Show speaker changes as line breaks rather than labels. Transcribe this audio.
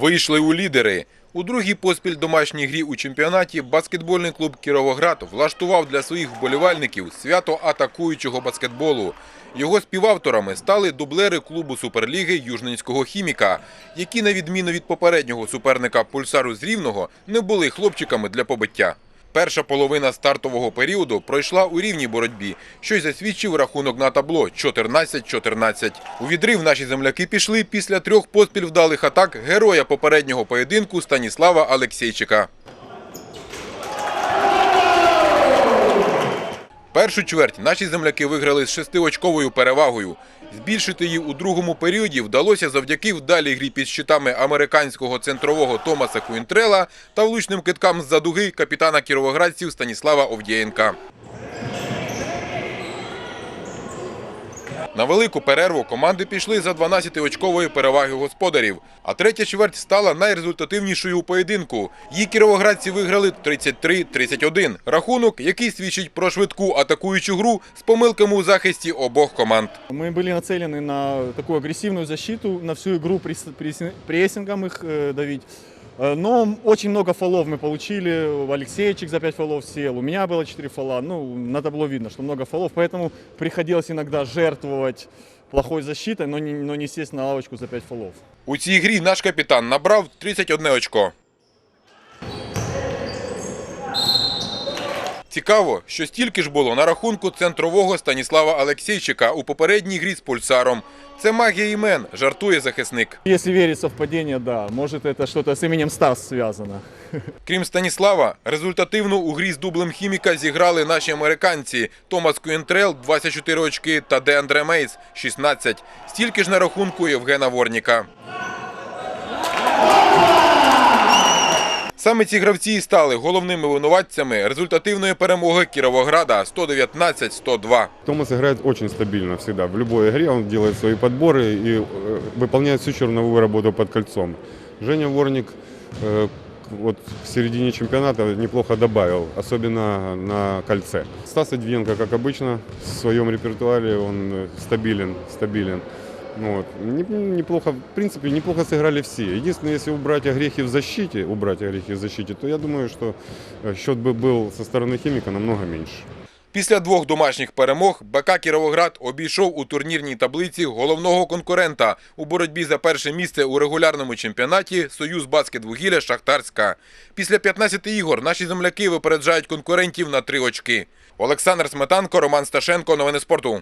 Вийшли у лідери. У другій поспіль домашній грі у чемпіонаті баскетбольний клуб Кіровоград влаштував для своїх вболівальників свято атакуючого баскетболу. Його співавторами стали дублери клубу Суперліги Южненського хіміка, які, на відміну від попереднього суперника Пульсару з Рівного, не були хлопчиками для побиття. Перша половина стартового періоду пройшла у рівній боротьбі, що й засвідчив рахунок на табло 14-14. У відрив наші земляки пішли після трьох поспіль вдалих атак героя попереднього поєдинку Станіслава Алексєйчика. Першу чверть наші земляки виграли з шестиочковою перевагою. Збільшити її у другому періоді вдалося завдяки вдалій грі під щитами американського центрового Томаса Куінтрела та влучним киткам з-за дуги капітана кіровоградців Станіслава Овдієнка. На велику перерву команди пішли за 12-очкової переваги господарів, а третя чверть стала найрезультативнішою у поєдинку. Її кіровоградці виграли 33-31. Рахунок, який свідчить про швидку атакуючу гру з помилками у захисті обох команд.
Мы были нацелены на такую агрессивную защиту, на всю игру пресс- пресс- прессингом их э, давить. Э, Но очень много фолов мы получили. Алексеевичек за 5 фолов сел, у меня было 4 фола. Ну, на табло видно, что много фолов, поэтому приходилось иногда жертвовать плохой защитой, но не, но не сесть на лавочку за 5 фолов.
У цій грі наш капітан набрав 31 очко. Цікаво, що стільки ж було на рахунку центрового Станіслава Алексійчика у попередній грі з пульсаром. Це магія імен, жартує захисник.
Если верить в совпадение, да, может это что-то с именем Стас связано.
Крім Станіслава, результативно у грі з дублем хіміка зіграли наші американці Томас Куєнтрел 24 очки та Деандре Мейс 16. Стільки ж на рахунку Євгена Ворніка. Саме ці гравці і стали головними винуватцями результативної перемоги Кіровограда 119-102.
Томас играет очень стабильно всегда. В любой игре он делает свои подборы и э, выполняет всю черновую работу под кольцом. Женя Ворник э, вот в середине чемпионата неплохо добавил, особенно на кольце. Стас Адвенко, как обычно, в своем репертуаре он э, стабилен, стабилен. Ну Вот. Не- Неплохо, в принципе, неплохо сыграли все. Единственное, если убрать огрехи в защите, убрать огрехи в защите, то я думаю, что э, счет бы был со стороны химика намного меньше.
Після двох домашніх перемог БК Кіровоград обійшов у турнірній таблиці головного конкурента у боротьбі за перше місце у регулярному чемпіонаті Союз баскетвугілля Шахтарська. Після 15 ігор наші земляки випереджають конкурентів на три очки. Олександр Сметанко, Роман Сташенко. Новини спорту.